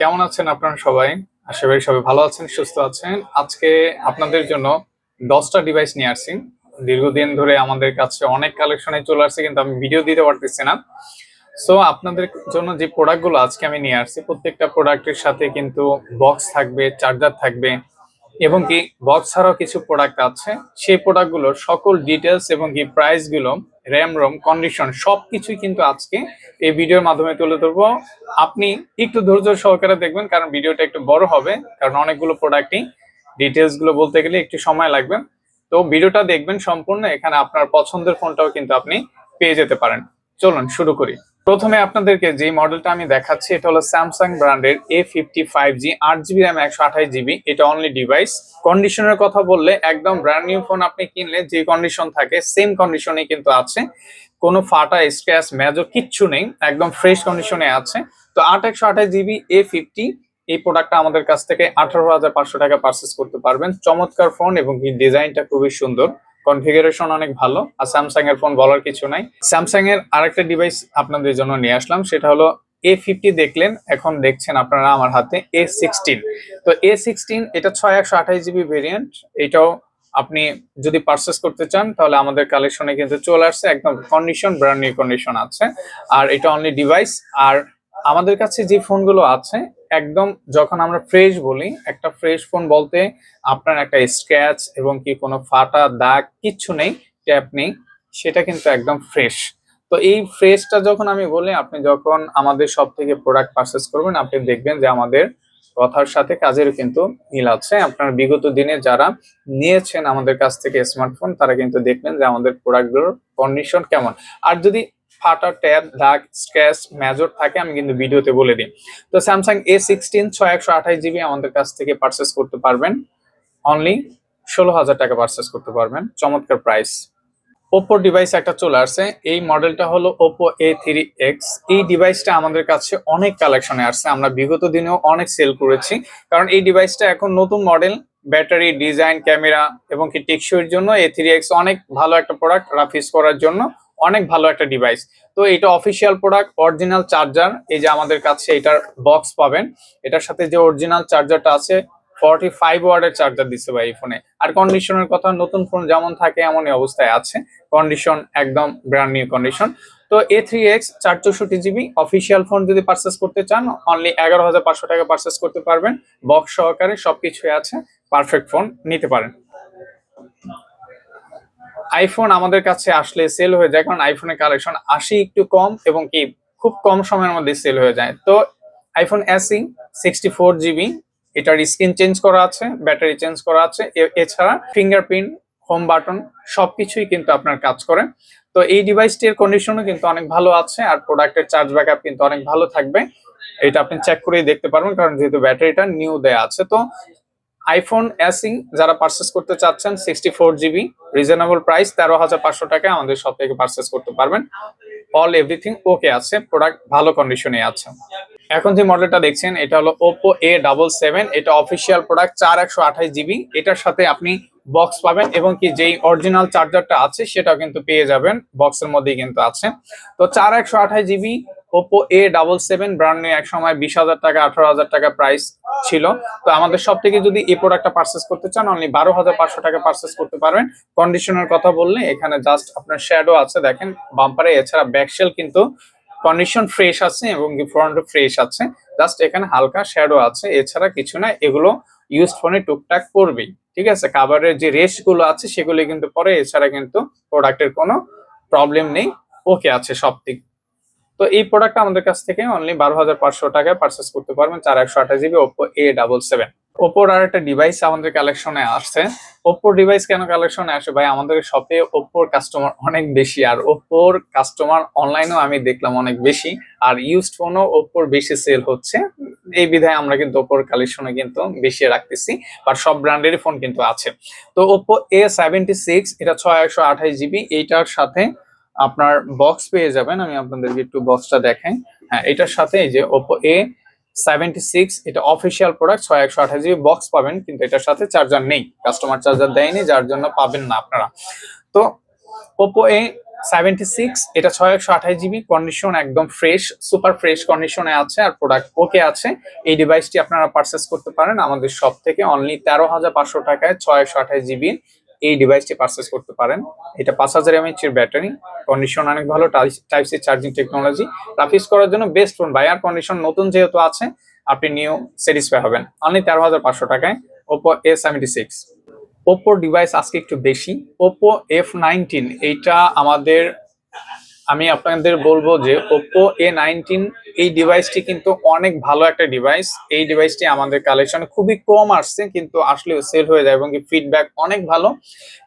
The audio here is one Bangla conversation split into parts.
কেমন আছেন আপনারা সবাই? আশা করি সবাই ভালো আছেন, সুস্থ আছেন। আজকে আপনাদের জন্য দশটা ডিভাইস নিয়ে আসছি। দীর্ঘদিন ধরে আমাদের কাছে অনেক কালেকশনে চলে আসছে, কিন্তু আমি ভিডিও দিতে পারতেছি না। সো আপনাদের জন্য যে প্রোডাক্টগুলো আজকে আমি নিয়ে আসছি, প্রত্যেকটা প্রোডাক্টের সাথে কিন্তু বক্স থাকবে চার্জার থাকবে এবং কি বক্স ছাড়াও কিছু প্রোডাক্ট আছে। সেই প্রোডাক্টগুলোর সকল ডিটেলস এবং কি প্রাইসগুলো র্যাম রোম কন্ডিশন সবকিছুই কিন্তু আজকে এই ভিডিওর মাধ্যমে তুলে ধরবো। আপনি একটু ধৈর্য সহকারে দেখবেন, কারণ ভিডিওটা একটু বড় হবে, কারণ অনেকগুলো প্রোডাক্টই ডিটেলসগুলো বলতে গেলে একটু সময় লাগবে। তো ভিডিওটা দেখবেন সম্পূর্ণ, এখানে আপনার পছন্দের ফোনটাও কিন্তু আপনি পেয়ে যেতে পারেন। চলুন, শুরু করি। প্রথমে আপনাদেরকে যে মডেলটা আমি দেখাচ্ছি, এটা হলো স্যামসাং ব্র্যান্ডের এ ফিফটি ফাইভ জি আট জিবি র্যাম একশো আঠাশ জিবি এটা অনলি ডিভাইস কন্ডিশনের কথা বললে, একদম ব্র্যান্ড নিউ ফোন আপনি কিনলে যে কন্ডিশন থাকে সেম কন্ডিশনে কিন্তু আছে। কোনো ফাটা স্ক্র্যাচ মেজর কিচ্ছু নেই, একদম ফ্রেশ কন্ডিশনে আছে। তো আট একশো আঠাশ জিবি এ ফিফটি এই প্রোডাক্টটা আমাদের কাছ থেকে আঠারো হাজার পাঁচশো টাকা পারচেস করতে পারবেন। চমৎকার ফোন এবং ডিজাইনটা খুবই সুন্দর। কনফিগারেশন অনেক ভালো, আর স্যামসাং এর ফোন বলার কিছু নাই। স্যামসাং এর আরেকটা ডিভাইস আপনাদের জন্য নিয়ে আসলাম, সেটা হলো এ ফিফটি দেখলেন, এখন দেখছেন আপনারা আমার হাতে এ সিক্সটিন তো এ সিক্সটিন এটা ছয় একশো আঠাশ জিবি ভেরিয়েন্ট এটাও আপনি যদি পারচেস করতে চান, তাহলে আমাদের কালেকশনে কিন্তু চলে আসছে, একদম কন্ডিশন ব্র্যান্ড নিউ কন্ডিশন আছে। আর এটা অনলি ডিভাইস আর আমাদের কাছে যে ফোনগুলো আছে, একদম যখন আমরা ফ্রেশ বলি, একটা ফ্রেশ ফোন বলতে আপনার একটা স্ক্র্যাচ এবং কি কোনো ফাটা দাগ কিচ্ছু নেই, ট্যাপ নেই, সেটা কিন্তু একদম ফ্রেশ। তো এই ফ্রেশটা যখন আমি বলি, আপনি যখন আমাদের সব থেকে প্রোডাক্ট পারচেস করবেন, আপনি দেখবেন যে আমাদের কথার সাথে কাজেরও কিন্তু মিল আছে। আপনার বিগত দিনে যারা নিয়েছেন আমাদের কাছ থেকে স্মার্টফোন তারা কিন্তু দেখবেন যে আমাদের প্রোডাক্টগুলোর কন্ডিশন কেমন। আর যদি ফাটা ট্যাব, দাগ, স্ক্র্যাচ, মেজর থাকে, আমি কিন্তু ভিডিওতে বলে দিই। তো স্যামসাং এ সিক্সটিন ছয় একশো আঠাশ জিবি আমাদের কাছ থেকে পারচেস করতে পারবেন। অনলি ষোলো হাজার টাকা পারচেস করতে পারবেন। চমৎকার প্রাইস ওপো ডিভাইস একটা চলে আসছে। এই মডেলটা হলো ওপো এ থ্রি এক্স এই ডিভাইসটা আমাদের কাছে অনেক কালেকশনে আসছে। আমরা বিগত দিনেও অনেক সেল করেছি। কারণ এই ডিভাইসটা এখন নতুন মডেল ব্যাটারি ডিজাইন ক্যামেরা এবং কি টেকসইয়ের জন্য এ থ্রি এক্স অনেক ভালো একটা প্রোডাক্ট রাফিস করার জন্য অনেক ভালো একটা ডিভাইস তো এটা অফিসিয়াল প্রোডাক্ট অরিজিনাল চার্জার এই যে আমাদের কাছে এটার বক্স পাবেন। এটার সাথে যে অরিজিনাল চার্জারটা আছে ফর্টি ফাইভ ওয়ার্ডের চার্জার দিচ্ছে ভাই এই ফোনে আর কন্ডিশনের কথা, নতুন ফোন যেমন থাকে, এমনই অবস্থায় আছে। কন্ডিশন একদম ব্র্যান্ড নিউ কন্ডিশন তো এ থ্রি এক্স চার চৌষট্টি জিবি অফিসিয়াল ফোন যদি পারচেস করতে চান অনলি এগারো হাজার পাঁচশো টাকা পারচেস করতে পারবেন। বক্স সহকারে সবকিছু আছে পারফেক্ট ফোন নিতে পারেন। আইফোন আমাদের কাছে আসলে সেল হয়ে যায়, কারণ আইফোনের কালেকশন আসি একটু কম এবং কি খুব কম সময়ের মধ্যে সেল হয়ে যায়। তো আইফোন এসি সিক্সটি ফোর জিবি এটার স্ক্রিন চেঞ্জ করা আছে ব্যাটারি চেঞ্জ করা আছে। এছাড়া ফিঙ্গারপ্রিন্ট হোম বাটন সবকিছুই কিন্তু আপনার কাজ করে। তো এই ডিভাইসটির কন্ডিশনও কিন্তু অনেক ভালো আছে, আর প্রোডাক্টের চার্জ ব্যাকআপ কিন্তু অনেক ভালো থাকবে। এটা আপনি চেক করেই দেখতে পারবেন, কারণ যেহেতু ব্যাটারিটা নিউ দেয়া আছে, তো আইফোন এসি যারা পারচেস করতে চাচ্ছেন sixty four GB reasonable price তেরো হাজার পাঁচশো টাকায় আমাদের সব থেকে পারচেস করতে পারবেন। অল এভরিথিং ওকে আছে প্রোডাক্ট ভালো কন্ডিশনে আছে। এখন যে মডেলটা দেখছেন, এটা হলো ওপো এ ডাবল সেভেন এটা অফিসিয়াল প্রোডাক্ট চার একশো আঠাশ জিবি এটার সাথে আপনি বক্স পাবেন এবং কি যেই অরিজিনাল চার্জারটা আছে, সেটাও কিন্তু পেয়ে যাবেন বক্সের মধ্যেই কিন্তু আছে। তো চার একশো আঠাশ GB Oppo A double seven brand নিয়ে এক সময় বিশ হাজার টাকা, আঠারো হাজার টাকা প্রাইস ছিল। তো আমাদের সব থেকে যদি এই প্রোডাক্টটা পারচেস করতে চান অনলি বারো হাজার পাঁচশো টাকা পারচেস করতে পারবেন। কন্ডিশনের কথা বললে এখানে জাস্ট আপনার শ্যাডো আছে, দেখেন বাম্পারে এছাড়া ব্যাকশেল কিন্তু কন্ডিশন ফ্রেশ আছে এবং ফ্রন্ট ফ্রেশ আছে। জাস্ট এখানে হালকা শ্যাডো আছে। এছাড়া কিছু না, এগুলো ইউজ ফোনে টুকটাক করবেই ঠিক আছে? কাভারের যে রেস্টগুলো আছে, সেগুলি কিন্তু পরে। এছাড়া কিন্তু প্রোডাক্টের কোনো প্রবলেম নেই। ওকে আছে সব দিক তো এই প্রোডাক্টটা আমাদের কাছ থেকে অনলি বারো হাজার পাঁচশো টাকায় পারচেস করতে পারবেন, চার একশো আঠাশ GB Oppo A double seven ওপোর আর একটা ডিভাইস আমাদের কালেকশনে আসছে। ওপোর ডিভাইস কেন কালেকশনে আসে? ভাই, আমাদের শপে ওপোর কাস্টমার অনেক বেশি, আর ওপোর কাস্টমার অনলাইনেও আমি দেখলাম অনেক বেশি, আর ইউজড ফোনও ওপ্পোর বেশি সেল হচ্ছে। এই বিধায় আমরা কিন্তু ওপ্পোর কালেকশনে কিন্তু বেশি রাখতেছি, আর সব ব্র্যান্ডেরই ফোন কিন্তু আছে। তো ওপো এ সেভেন্টি সিক্স এটা ছয় একশো আঠাশ জিবি এইটার সাথে আপনার বক্স পেয়ে যাবেন, আমি আপনাদেরকে একটু বক্সটা দেখাই। হ্যাঁ এটার সাথে এই যে ওপো এ সেভেন্টি সিক্স এটা অফিসিয়াল প্রোডাক্ট ছয় একশো আঠাশ জিবি বক্স পাবেন, কিন্তু এটার সাথে চার্জার নেই। কাস্টমার চার্জার দেয়নি, যার জন্য পাবেন না আপনারা। তো ওপো এ সেভেন্টি সিক্স এটা ছয় একশো আঠাশ জিবি কন্ডিশন একদম ফ্রেশ সুপার ফ্রেশ কন্ডিশনে আছে আর প্রোডাক্ট ওকে আছে। এই ডিভাইসটি আপনারা পারচেস করতে পারেন আমাদের শপ থেকে অনলি তেরো হাজার পাঁচশো টাকায় ছয় একশো আঠাশ জিবি এই ডিভাইসটি পারচেস করতে পারেন। এটা পাঁচ হাজার এমএচের ব্যাটারি কন্ডিশন অনেক ভালো টাইপ সি চার্জিং টেকনোলজি রাফিস করার জন্য বেস্ট ফোন বায়ার কন্ডিশন নতুন যেহেতু আছে, আপনি নিউ স্যাটিসফাই হবেন। অনলি তেরো হাজার পাঁচশো টাকায় ওপো এ সেভেন্টি সিক্স ওপোর ডিভাইস আজকে একটু বেশি। ওপো এফ নাইনটিন এইটা আমাদের আমি আপনাদের বলব যে ওপো এ নাইনটিন এই ডিভাইসটি কিন্তু অনেক ভালো একটা ডিভাইস এই ডিভাইসটি আমাদের কালেকশনে খুবই কম আসছে, কিন্তু আসলে সেল হয়ে যায় এবং ফিডব্যাক অনেক ভালো।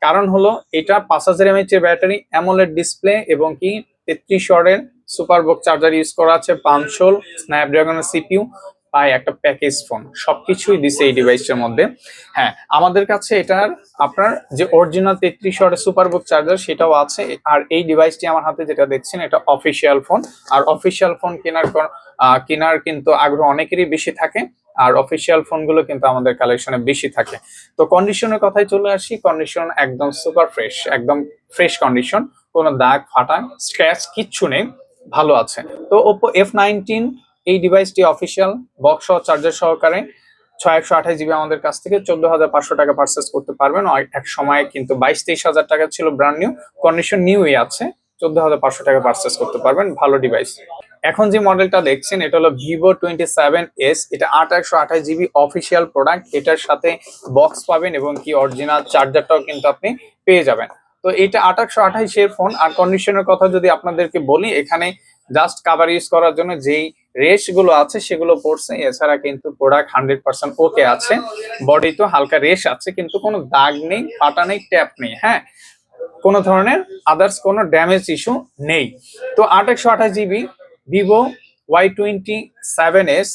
কারণ হলো, এটা পাঁচ হাজার এমএইচ এর ব্যাটারি অ্যামোলেড ডিসপ্লে এবং কি তেত্রিশ শরের সুপার বুক চার্জার ইউজ করা আছে পাঁচশোল স্ন্যাপড্রাগনের সিপিইউ পাই একটা প্যাকেজ ফোন সবকিছুই দিছে এই ডিভাইসটার মধ্যে। হ্যাঁ আমাদের কাছে এটার আপনার যে অরিজিনাল তেত্রিশ ওয়াটের সুপার বুক চার্জার সেটাও আছে। আর এই ডিভাইসটি আমার হাতে যেটা দেখছেন, এটা অফিসিয়াল ফোন আর অফিসিয়াল ফোন কেনার কেনার কিন্তু আগ্রহ অনেকেরই বেশি থাকে। আর অফিসিয়াল ফোনগুলো কিন্তু আমাদের কালেকশনে বেশি থাকে। তো কন্ডিশনের কথায় চলে আসি। কন্ডিশন একদম সুপার ফ্রেশ একদম ফ্রেশ কন্ডিশন কোনো দাগ, ফাটা স্ক্র্যাচ কিচ্ছু নেই। ভালো আছে। তো ওপো এফ নাইনটিন এই ডিভাইসটি অফিসিয়াল বক্স সহ চার্জার সহকারে ছয় একশো আঠাশ জিবি আমাদের কাছ থেকে চোদ্দ হাজার পাঁচশো টাকা পারচেস করতে পারবেন। এক সময় কিন্তু বাইশ তেইশ হাজার টাকা ছিল ব্র্যান্ড নিউ কন্ডিশন নিউই আছে। চোদ্দ হাজার পাঁচশো টাকা পারচেস করতে পারবেন, ভালো ডিভাইস এখন যে মডেলটা দেখছেন, এটা হলো ভিভো টোয়েন্টি সেভেন এস এটা আট একশো আঠাশ জিবি অফিসিয়াল প্রোডাক্ট এটার সাথে বক্স পাবেন এবং কি অরিজিনাল চার্জারটাও কিন্তু আপনি পেয়ে যাবেন। তো এটা আট একশো আঠাইশের ফোন আর কন্ডিশনের কথা যদি আপনাদেরকে বলি, এখানে জাস্ট কাভার ইউজ করার জন্য যেই রেসগুলো আছে, সেগুলো পড়ছে এছাড়া কিন্তু প্রোডাক্ট হান্ড্রেড পার্সেন্ট ওকে আছে। বডি তো হালকা রেস আছে, কিন্তু কোনো দাগ নেই, ফাটা নেই ট্যাপ নেই হ্যাঁ? কোনো ধরনের আদার্স কোনো ড্যামেজ ইস্যু নেই। তো আট একশো আঠাশ GB Vivo Y twenty seven S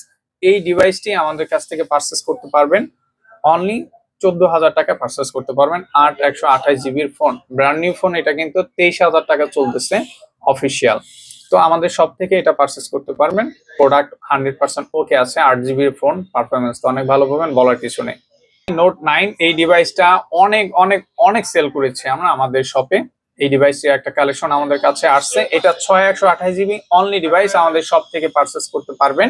এই ডিভাইসটি আমাদের কাছ থেকে পারচেস করতে পারবেন। অনলি চোদ্দ হাজার টাকা পারচেস করতে পারবেন আট একশো আঠাশ জিবির ফোন ব্র্যান্ড নিউ ফোন এটা কিন্তু তেইশ হাজার টাকা চলতেছে অফিসিয়াল তো আমাদের সব থেকে এটা পারচেস করতে পারবেন। প্রোডাক্ট হান্ড্রেড পার্সেন্ট ওকে আছে, আট জিবির ফোন পারফরমেন্স তো অনেক ভালো পাবেন, বলার কিছু নেই। নোট নাইন এই ডিভাইসটা অনেক অনেক অনেক সেল করেছে আমরা আমাদের শপে এই ডিভাইসের একটা কালেকশন আমাদের কাছে আসছে। এটা ছয়, একশো আঠাশ জিবি অনলি ডিভাইস আমাদের সব থেকে পারচেস করতে পারবেন।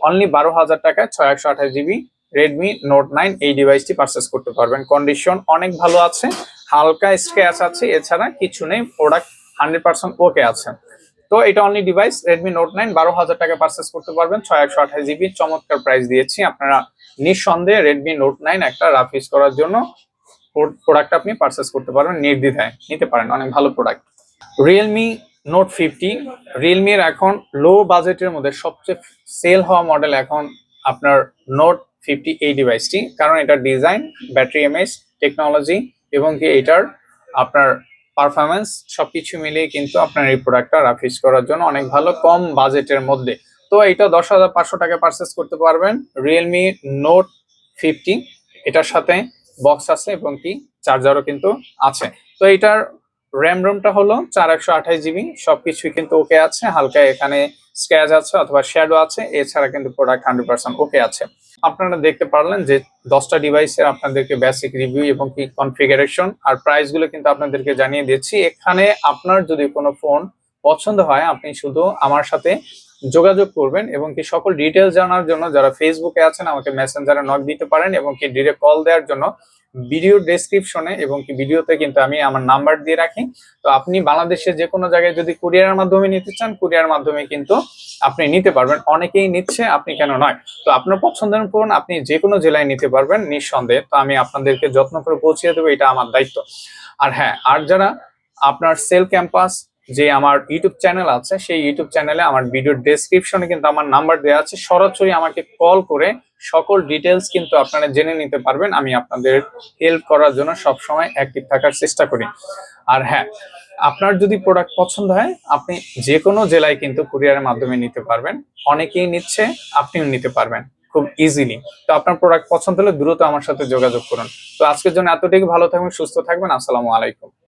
অনলি বারো হাজার টাকায় ছয়, একশো আঠাশ জিবি রেডমি নোট নাইন এই ডিভাইসটি পারচেস করতে পারবেন। কন্ডিশন অনেক ভালো আছে, হালকা স্ক্র্যাচ আছে, এছাড়া কিছু নেই প্রোডাক্ট হান্ড্রেড পার্সেন্ট ওকে আছে। তো এটা only device Redmi Note nine বারো হাজার টাকা পারচেস করতে পারবেন, ছয় একশো আঠাশ জিবি চমৎকার প্রাইস দিয়েছি। আপনারা নিঃসন্দেহে রেডমি নোট নাইন একটা রাফ ইউজ করার জন্য প্রোডাক্ট আপনি পারচেস করতে পারবেন, নির্দ্বিধায় নিতে পারেন, অনেক ভালো প্রোডাক্ট রিয়েলমি নোট ফিফটি রিয়েলমির এখন লো বাজেটের মধ্যে সবচেয়ে সেল হওয়া মডেল এখন আপনার নোট ফিফটি এই ডিভাইসটি কারণ এটার ডিজাইন ব্যাটারি এমএস টেকনোলজি এবং কি এটার আপনার পারফরমেন্স সবকিছু মিলিয়ে কিন্তু আপনার এই প্রোডাক্টটা রাফিস করার জন্য অনেক ভালো কম বাজেটের মধ্যে। তো এটা দশ হাজার পাঁচশো টাকা পারচেস করতে পারবেন। রিয়েলমি নোট ফিফটি এটার সাথে বক্স আছে এবং কি চার্জারও কিন্তু আছে। তো এটার র্যাম রোমটা হলো চার একশো আঠাশ জিবি সবকিছুই কিন্তু ওকে আছে। হালকা এখানে স্ক্র্যাচ আছে অথবা শ্যাডো আছে। এছাড়া কিন্তু প্রোডাক্ট হান্ড্রেড পার্সেন্ট ওকে আছে। আপনারা দেখতে পারলেন যে দশটা ডিভাইসের আপনাদেরকে বেসিক রিভিউ এবং কি কনফিগারেশন আর প্রাইসগুলো কিন্তু আপনাদেরকে জানিয়ে দিচ্ছি। এখানে আপনার যদি কোনো ফোন পছন্দ হয়, আপনি শুধু আমার সাথে যোগাযোগ করবেন এবং কি সকল ডিটেলস জানার জন্য যারা ফেসবুকে আছেন আমাকে মেসেঞ্জারে নক দিতে পারেন এবং কি ডিরেক্ট কল দেওয়ার জন্য ভিডিও ডেসক্রিপশনে এবং কি ভিডিওতে কিন্তু আমি আমার নাম্বার দিয়ে রাখি। তো আপনি বাংলাদেশের যে কোনো জায়গায় যদি কুরিয়ারের মাধ্যমে নিতে চান কুরিয়ার মাধ্যমে কিন্তু আপনি নিতে পারবেন। অনেকেই নিচ্ছে, আপনি কেন নয়? তো আপনার পছন্দের ফোন আপনি যে কোনো জেলায় নিতে পারবেন, নিঃসন্দেহে। তো আমি আপনাদেরকে যত্ন করে পৌঁছে দেবো, এটা আমার দায়িত্ব। আর হ্যাঁ আর যারা আপনার সেল ক্যাম্পাস যে আমার ইউটিউব চ্যানেল আছে, সেই ইউটিউব চ্যানেলে আমার ভিডিও ডেসক্রিপশনে কিন্তু আমার নাম্বার দেওয়া আছে। সরাসরি আমাকে কল করে সকল ডিটেলস কিন্তু আপনারা জেনে নিতে পারবেন। আমি আপনাদের হেল্প করার জন্য সবসময় অ্যাক্টিভ থাকার চেষ্টা করি। আর হ্যাঁ আপনার যদি প্রোডাক্ট পছন্দ হয়, আপনি যে কোনো জেলায় কিন্তু কুরিয়ারের মাধ্যমে নিতে পারবেন। অনেকেই নিচ্ছে, আপনিও নিতে পারবেন খুব ইজিলি তো আপনার প্রোডাক্ট পছন্দ হলে দ্রুত আমার সাথে যোগাযোগ করুন। তো আজকের জন্য এতটুকু ভালো থাকবেন, সুস্থ থাকবেন। আসসালামু আলাইকুম।